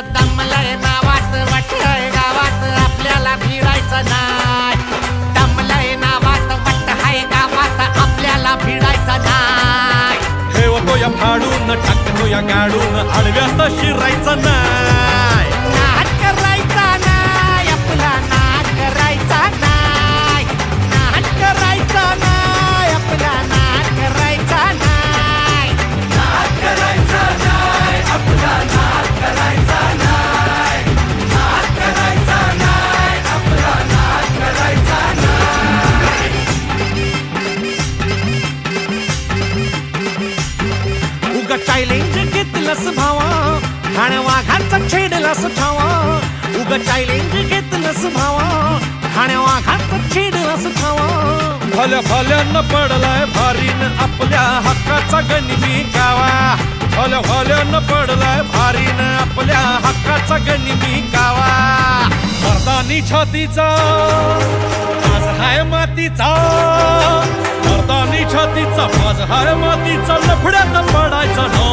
दमलय नावात वाटतय गावात आपल्याला भिडायचं नाही. दमलय नावात वाट हाय गावात आपल्याला भिडायचं नाही. ठेवतो या फाडून टाकतो या गाडून आडव्यात नाही. चॅलेंज घेतलंस भावा. ठाण्या वाघाचा छेडलास ठावा उग चॅलेंज घेतलंस भावा. ठाण्या वाघाचा छेडलास ठावा भल भल्यानं पडलाय भारीन आपल्या हक्काचा गणिमी गावा भल भल्यानं पडलाय भारीन आपल्या हक्काचा गणिमी गावा मर्दानी छातीचा आज हाय मातीचा. छातीचा आज हाय मातीचा लफड्यात पडायचा नो.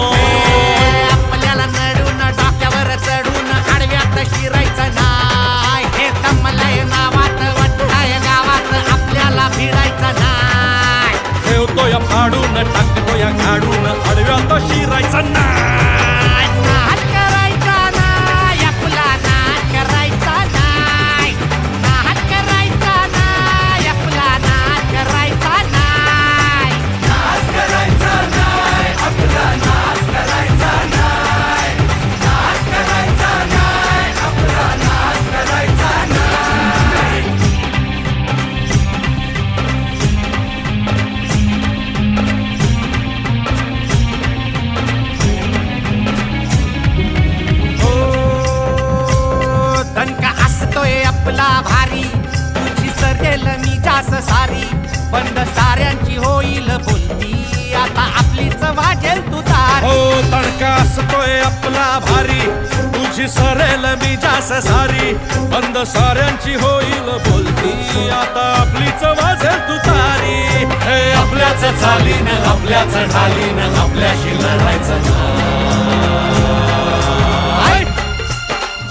आपल्याला नडून डोक्यावर चढून आडव्यात शिरायचं नाही हे तमलय नावात वट्टाय गावात आपल्याला भिडायचं नाही ठेवतो या फाडून टाकतो या सारी बंद साऱ्यांची होईल बोलती. आता आपलीच वाजेल तू तार. हो तडका असतोय आपला भारी. तुझी सरेल मी जास सारी. बंद साऱ्यांची होईल बोलती. आता आपलीच वाजेल तू तारी. हे आपल्याच चालीन आपल्याच ढालीन आपल्याशी लढायचं.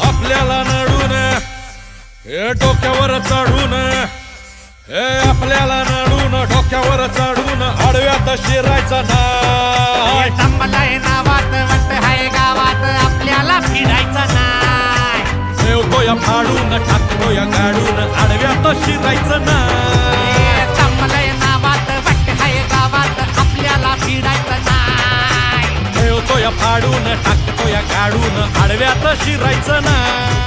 आपल्याला नडून हे डोक्यावर चढून. हे आपल्याला नडून डोक्यावर चढून आडव्यात शिरायचं नाही तंबलय नावात वाट हाय गावात आपल्याला फिरायचं नाही ठेवतो या फाडून टाकतो या गाडून आडव्यात शिरायचं नाही तंबलय नावात वाट हाय गावात आपल्याला फिरायचं नाही ठेवतो या फाडून टाकतो या गाडून आडव्यात शिरायचं नाही